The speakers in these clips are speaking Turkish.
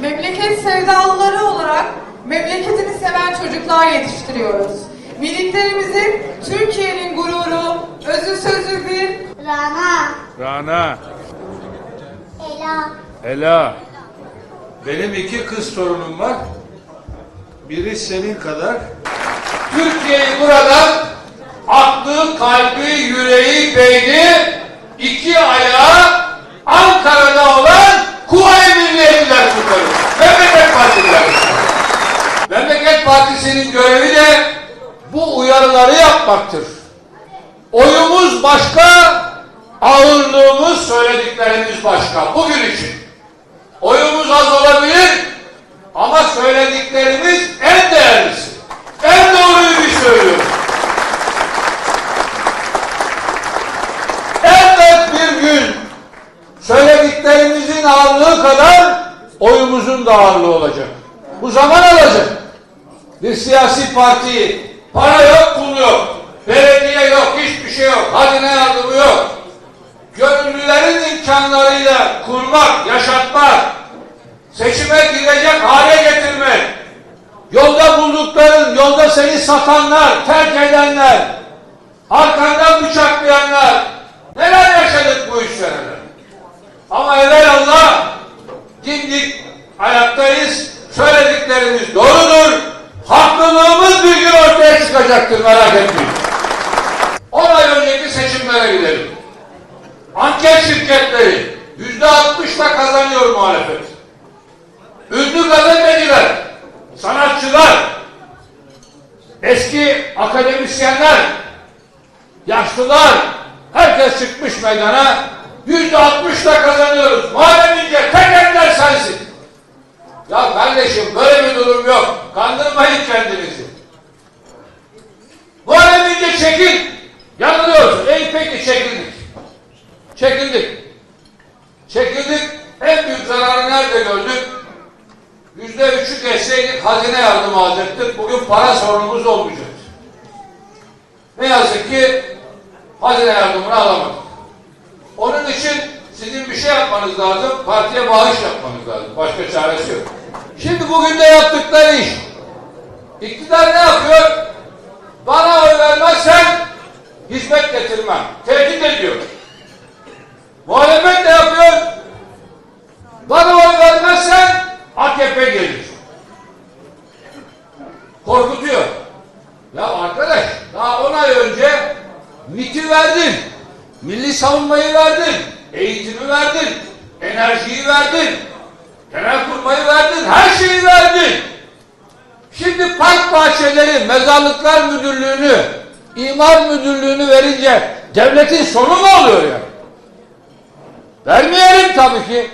Memleket sevdalıları olarak memleketini seven çocuklar yetiştiriyoruz. Miniklerimizin Türkiye'nin gururu, özü sözü bir Rana, Rana, Ela, Ela, Benim iki kız torunum var. Biri senin kadar. Türkiye'yi buradan aklı, kalbi, yüreği, beyni Partisi'nin görevi de bu uyarıları yapmaktır. Oyumuz başka, ağırlığımız, söylediklerimiz başka. Bugün için. Oyumuz az olabilir ama söylediklerimiz en değerlisi. En doğruyu söylüyoruz. Elbet bir gün söylediklerimizin ağırlığı kadar oyumuzun da ağırlığı olacak. Bu zaman alacak. Bir siyasi parti para yok, pul yok. Belediye yok, hiçbir şey yok. Hazine yardımı yok gönüllülerin imkanlarıyla kurmak, yaşatmak, seçime girecek hale getirmek, yolda buldukların, yolda seni satanlar, terk edenler, arkandan bıçaklayanlar, neler yaşadık bu üç senede. Ama evvelallah dimdik ayaktayız, söylediklerimiz gün ortaya çıkacaktır merak etmeyin. 10 ay önceki seçimlere gidelim. Anket şirketleri yüzde altmışla kazanıyor muhalefet. Ünlü gazeteciler, sanatçılar, eski akademisyenler, yaşlılar, herkes çıkmış meydana yüzde altmışla kazanıyoruz. Nerede gördük? Yüzde üçü geçseydik hazine yardımı alacaktık. Bugün para sorunumuz olmayacak. Ne yazık ki hazine yardımını alamadık. Onun için sizin bir şey yapmanız lazım. Partiye bağış yapmanız lazım. Başka çaresi yok. Şimdi bugün de yaptıkları iş. İktidar ne yapıyor? Bana oy vermezsen hizmet getirmem. Tehdit ediyor. Muhalefet ne yapıyor? Bana oy vermezsen AKP gelir. Korkutuyor. Ya arkadaş daha 10 ay önce MIT'i verdin. Milli savunmayı verdin. Eğitimi verdin. Enerjiyi verdin. Genelkurmayı verdin. Her şeyi verdin. Şimdi park bahçeleri, mezarlıklar müdürlüğünü, imar müdürlüğünü verince devletin sonu mu oluyor yani? Vermeyelim tabii ki.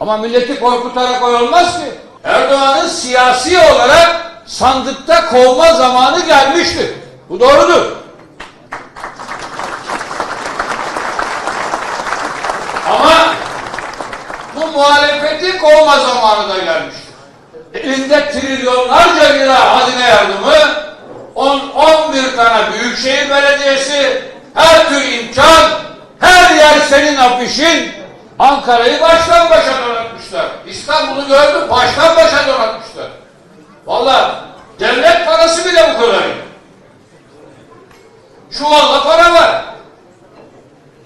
Ama milleti korkutarak oy olmaz ki. Erdoğan'ın siyasi olarak sandıkta kovma zamanı gelmiştir. Bu doğrudur. Ama bu muhalefeti kovma zamanı da gelmiştir. Elinde trilyonlarca lira hazine yardımı, 10-11 tane büyükşehir belediyesi, her tür imkan, her yer senin afişin. Ankara'yı baştan başa donatmışlar. İstanbul'u gördüm baştan başa donatmışlar. Vallahi devlet parası bile bu kadar. Çuvalla para var.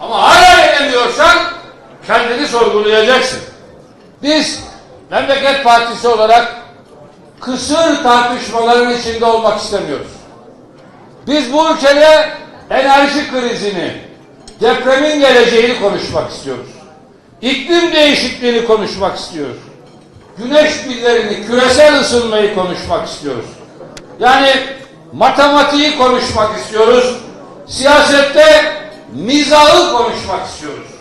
Ama hala inemiyorsan kendini sorgulayacaksın. Biz Memleket Partisi olarak kısır tartışmaların içinde olmak istemiyoruz. Biz bu ülkede enerji krizini, depremin geleceğini konuşmak istiyoruz. İklim değişikliğini konuşmak istiyoruz. Güneş pillerini, küresel ısınmayı konuşmak istiyoruz. Yani matematiği konuşmak istiyoruz. Siyasette mizahı konuşmak istiyoruz.